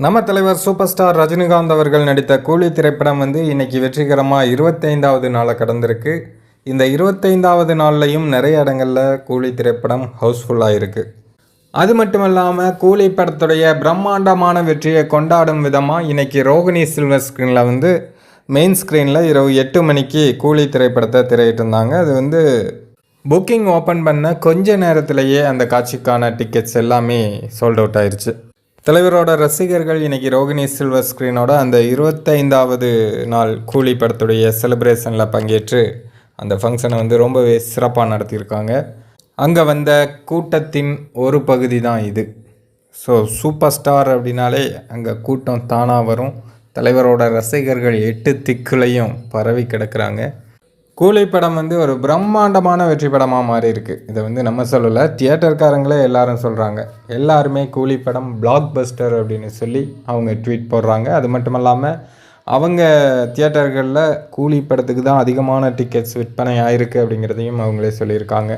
நம்ம தலைவர் super star Rajinikanth அவர்கள் நடித்த கூலி திரைப்படம் வந்து இன்னைக்கு வெற்றிகரமாக இருபத்தைந்தாவது நாளை கடந்திருக்கு. இந்த இருபத்தைந்தாவது நாள்லையும் நிறைய இடங்களில் கூலி திரைப்படம் ஹவுஸ்ஃபுல்லாக இருக்குது அது மட்டும் இல்லாமல் கூலி படத்துடைய பிரம்மாண்டமான வெற்றியை கொண்டாடும் விதமாக இன்னைக்கு ரோகிணி சில்வர் ஸ்க்ரீனில் வந்து மெயின் ஸ்க்ரீனில் இரவு எட்டு மணிக்கு கூலி திரைப்படத்தை திரையிட்டிருந்தாங்க அது வந்து புக்கிங் ஓப்பன் பண்ண கொஞ்ச நேரத்திலேயே அந்த காட்சிக்கான டிக்கெட்ஸ் எல்லாமே சோல்ட் அவுட் ஆயிடுச்சு தலைவரோட ரசிகர்கள் இன்றைக்கி ரோகிணி சில்வர் ஸ்க்ரீனோட அந்த இருபத்தைந்தாவது நாள் கூலி படத்துடைய செலிப்ரேஷனில் பங்கேற்று அந்த ஃபங்க்ஷனை வந்து ரொம்பவே சிறப்பாக நடத்தியிருக்காங்க. அங்கே வந்த கூட்டத்தின் ஒரு பகுதி தான் இது. ஸோ சூப்பர் ஸ்டார் அப்படின்னாலே அங்கே கூட்டம் தானாக வரும். தலைவரோட ரசிகர்கள் எட்டு திக்குலையும் பரவி கிடக்குறாங்க. கூலி படம் வந்து ஒரு பிரம்மாண்டமான வெற்றி படமாக மாறி இருக்கு இதை வந்து நம்ம சொல்லலை தியேட்டர்காரங்களே எல்லாரும் சொல்கிறாங்க எல்லாருமே கூலி படம் பிளாக் பஸ்டர் அப்படின்னு சொல்லி அவங்க ட்வீட் போடுறாங்க. அது மட்டும் இல்லாமல் அவங்க தியேட்டர்களில் கூலி படத்துக்கு தான் அதிகமான டிக்கெட்ஸ் விற்பனை ஆயிருக்கு அப்படிங்கிறதையும் அவங்களே சொல்லியிருக்காங்க.